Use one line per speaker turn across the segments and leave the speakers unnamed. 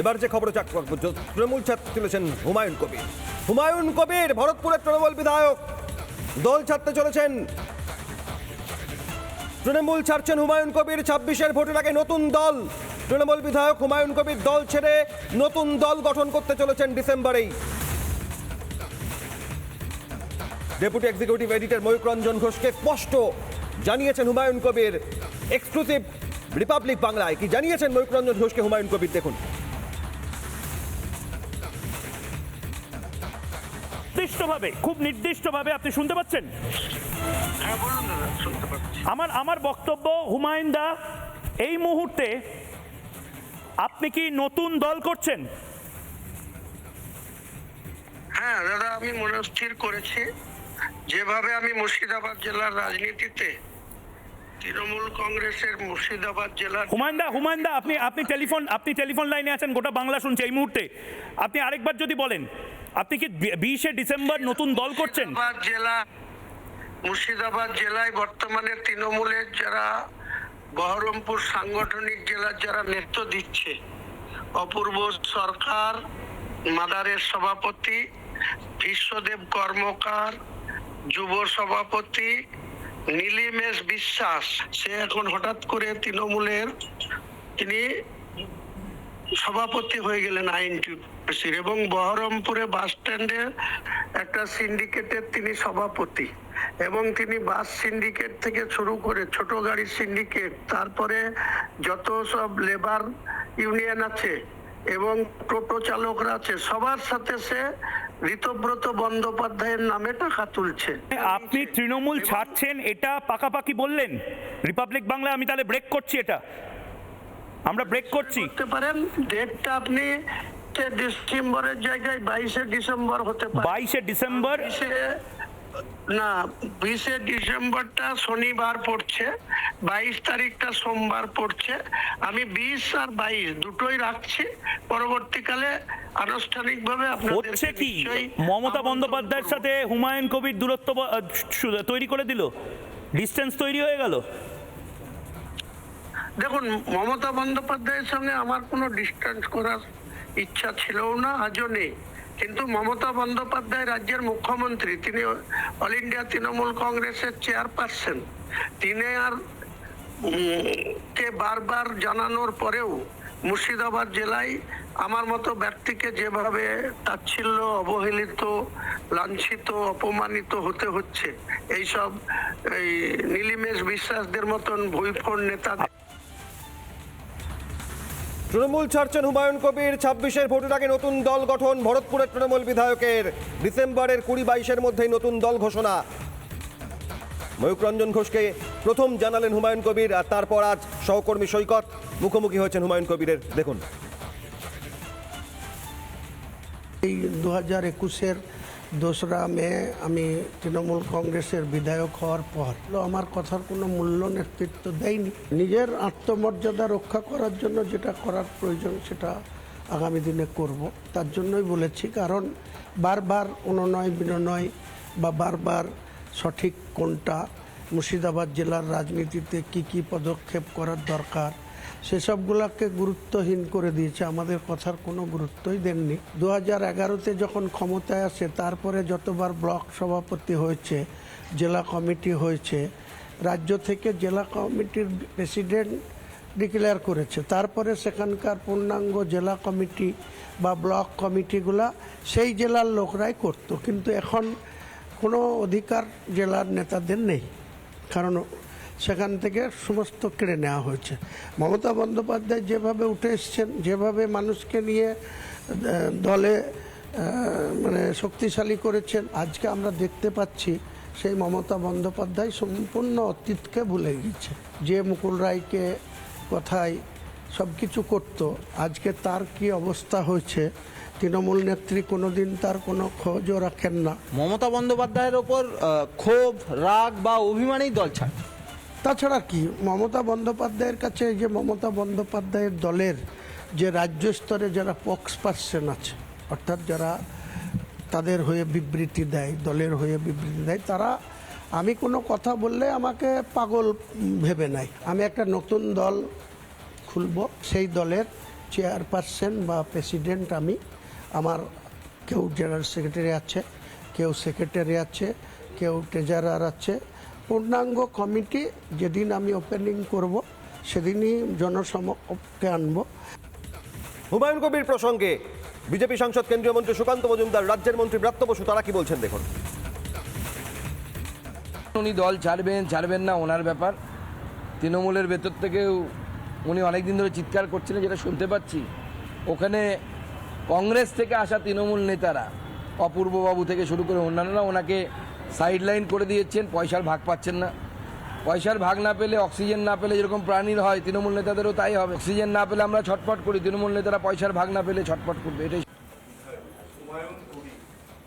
এবার যে খবর চাক তৃণমূল ছাড়তে চলেছেন হুমায়ুন কবির। হুমায়ুন কবির, ভরতপুরের তৃণমূল বিধায়ক। দল ছাড়তে চলেছেন। তৃণমূল ছাড়ছেন হুমায়ুন কবির, ছাব্বিশের ভোটের আগে নতুন দল। তৃণমূল বিধায়ক হুমায়ুন কবির দল ছেড়ে নতুন দল গঠন করতে চলেছেন ডিসেম্বরেই। Deputy executive editor Mayukh Ranjan ঘোষকে স্পষ্ট জানিয়েছেন হুমায়ুন কবির। এক্সক্লুসিভ রিপাবলিক বাংলায়। কি জানিয়েছেন ময়ূক রঞ্জন ঘোষকে হুমায়ুন কবির? দেখুন।
নির্দিষ্টভাবে খুব নির্দিষ্টভাবে আপনি শুনতে পাচ্ছেন?
হ্যাঁ
আমার আমার বক্তব্য হুমায়ুন দা এই মুহূর্তে আপনি কি নতুন দল করছেন?
হ্যাঁ দাদা আমি মনস্থির করেছি। যেভাবে আমি মুর্শিদাবাদ জেলার রাজনীতিতে তৃণমূল কংগ্রেসের মুর্শিদাবাদ জেলার
হুমায়ুন দা হুমায়ুন দা আপনি আপনি টেলিফোন আপনি টেলিফোন লাইনে আছেন গোটা বাংলা শুনছে এই মুহূর্তে। আপনি আরেকবার যদি বলেন আপনি কি বিশে ডিসেম্বর নতুন দল করছেন?
জেলা মুর্শিদাবাদ জেলায় বর্তমানে তৃণমূলের যারা বহরমপুর সাংগঠনিক জেলার যারা নেতৃত্ব দিচ্ছে অপূর্ব সরকার মাদারের সভাপতি বিশ্বদেব কর্মকার যুব সভাপতি নীলিমেশ বিশ্বাস, সে এখন হঠাৎ করে তৃণমূলের তিনি সভাপতি হয়ে গেলেন আইনটির এবং বহরমপুরে বাস স্ট্যান্ডে একটা সিন্ডিকেটের তিনি সভাপতি এবং তিনি বাস সিন্ডিকেট থেকে শুরু করে ছোট গাড়ির সিন্ডিকেট, তারপরে যত সব লেবার ইউনিয়ন আছে এবং টোটো চালকরা আছে, সবার সাথে সে ঋতব্রত বন্দ্যোপাধ্যায়ের নামে টাকা তুলছে।
আপনি তৃণমূল ছাড়ছেন এটা পাকাপাকি বললেন? রিপাবলিক বাংলা আমি তাহলে ব্রেক করছি এটা। আমরা ব্রেক করছি।
করতে পারেন ডেটটা আপনি ডিসেম্বরের জায়গায় বাইশে ডিসেম্বর হতে পারে।
বাইশে ডিসেম্বর
না বিশে ডিসেম্বরটা শনিবার পড়ছে বাইশ তারিখটা সোমবার পড়ছে। আমি বিশ আর বাইশ দুটোই রাখছি। পরবর্তীকালে আনুষ্ঠানিকভাবে
হচ্ছে কি? মমতা বন্দ্যোপাধ্যায়ের সাথে হুমায়ুন কবির দূরত্ব তৈরি করে দিল? ডিস্টেন্স তৈরি হয়ে গেল?
দেখুন মমতা বন্দ্যোপাধ্যায়ের সঙ্গে আমার কোনো ডিস্টেন্স করার ইচ্ছা ছিলও না আজও নেই। কিন্তু মমতা বন্দ্যোপাধ্যায় রাজ্যের মুখ্যমন্ত্রী, তিনি অল ইন্ডিয়া তৃণমূল কংগ্রেসের চেয়ারপারসন। তিনি আর কে বারবার জানানোর পরেও মুর্শিদাবাদ জেলায় আমার মতো ব্যক্তিকে যেভাবে তাচ্ছিল্য, অবহেলিত, লাঞ্ছিত, অপমানিত হতে হচ্ছে, এইসব এই নীলিমেশ বিশ্বাসদের মতন ভুইফোড় নেতা
তৃণমূল ছাড়ছেন হুমায়ুন কবির। ছাব্বিশের ভোটের আগে নতুন দল গঠন, ভরতপুরের তৃণমূল বিধায়কের। ডিসেম্বরের কুড়ি বাইশের মধ্যেই নতুন দল ঘোষণা। ময়ূক রঞ্জন ঘোষকে প্রথম জানালেন হুমায়ুন কবির, আর তারপর আজ সহকর্মী সৈকত মুখোমুখি হয়েছেন হুমায়ুন কবিরের। দেখুন।
এই দু হাজার একুশের দোসরা মে আমি তৃণমূল কংগ্রেসের বিধায়ক হওয়ার পর। আমার কথার কোনো মূল্য নেতৃত্ব দেয়নি। নিজের আত্মমর্যাদা রক্ষা করার জন্য যেটা করার প্রয়োজন সেটা আগামী দিনে করব। তার জন্যই বলেছি, কারণ বারবার অনুনয় বিনয় বা বারবার সঠিক কোনটা মুর্শিদাবাদ জেলার রাজনীতিতে কি কি পদক্ষেপ করার দরকার সেসবগুলোকে গুরুত্বহীন করে দিয়েছে। আমাদের কথার কোনো গুরুত্বই দেননি। দু হাজার এগারোতে যখন ক্ষমতায় আসে, তারপরে যতবার ব্লক সভাপতি হয়েছে, জেলা কমিটি হয়েছে, রাজ্য থেকে জেলা কমিটির প্রেসিডেন্ট ডিক্লেয়ার করেছে। তারপরে সেখানকার পূর্ণাঙ্গ জেলা কমিটি বা ব্লক কমিটিগুলা সেই জেলার লোকরাই করতো। কিন্তু এখন কোনো অধিকার জেলার নেতাদের নেই। কারণ সেখান থেকে সমস্ত কেড়ে নেওয়া হয়েছে। মমতা বন্দ্যোপাধ্যায় যেভাবে উঠে এসছেন, যেভাবে মানুষকে নিয়ে দলে মানে শক্তিশালী করেছেন, আজকে আমরা দেখতে পাচ্ছি সেই মমতা বন্দ্যোপাধ্যায় সম্পূর্ণ অতীতকে ভুলে গিয়েছে যে মুকুল রায়কে কথায় সব কিছু করতো, আজকে তার কি অবস্থা হয়েছে, তৃণমূল নেত্রী কোনোদিন তার কোনো খোঁজও রাখেন না।
মমতা বন্দ্যোপাধ্যায়ের ওপর ক্ষোভ, রাগ বা অভিমানেই দল ছাড়।
তাছাড়া কি, মমতা বন্দ্যোপাধ্যায়ের কাছে যে মমতা বন্দ্যোপাধ্যায়ের দলের যে রাজ্য স্তরে যারা পক্স পার্সন আছে, অর্থাৎ যারা তাদের হয়ে বিবৃতি দেয়, দলের হয়ে বিবৃতি দেয়, তারা, আমি কোনো কথা বললে আমাকে পাগল ভেবে নাই আমি একটা নতুন দল খুলব, সেই দলের চেয়ারপারসন বা প্রেসিডেন্ট আমি, আমার কেউ জেনারেল সেক্রেটারি আছে, কেউ সেক্রেটারি আছে, কেউ ট্রেজারার আছে পূর্ণাঙ্গ কমিটি যেদিন আমি ওপেনিং করব সেদিনই জনসমক্ষে আনব।
হুমায়ুন কবির প্রসঙ্গে বিজেপি সাংসদ কেন্দ্রীয় মন্ত্রী সুকান্ত মজুমদার রাজ্যের মন্ত্রী ব্রাত্য বসু তারা কি বলছেন দেখুন।
উনি দল ছাড়বেন ছাড়বেন না ওনার ব্যাপার। তৃণমূলের ভেতর থেকেও উনি অনেক দিন ধরে চিৎকার করছিলেন যেটা শুনতে পাচ্ছি। ওখানে কংগ্রেস থেকে আসা তৃণমূল নেতারা অপূর্ববাবু থেকে শুরু করে অন্যান্যরা ওনাকে সাইডলাইন করে দিয়েছেন পয়সার ভাগ পাচ্ছেন না। পয়সার ভাগ না পেলে অক্সিজেন না পেলে যেরকম প্রাণীর হয় তৃণমূল নেতাদেরও তাই হবে। অক্সিজেন না পেলে আমরা ছটফট করি তৃণমূল নেতারা পয়সার ভাগ না পেলে ছটফট করবে এটাই
হুমায়ুন কবি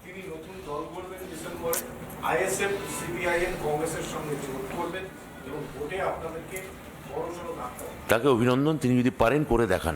তিনি নতুন দল করবেন ডিসেম্বরে আইএসএফ সিপিআইএম কংগ্রেসের সঙ্গে জোট করবেন এবং ভোটে আপনাদেরকে বড়সড় নামতে হবে।
তাকে অভিনন্দন তিনি যদি পারেন করে দেখান।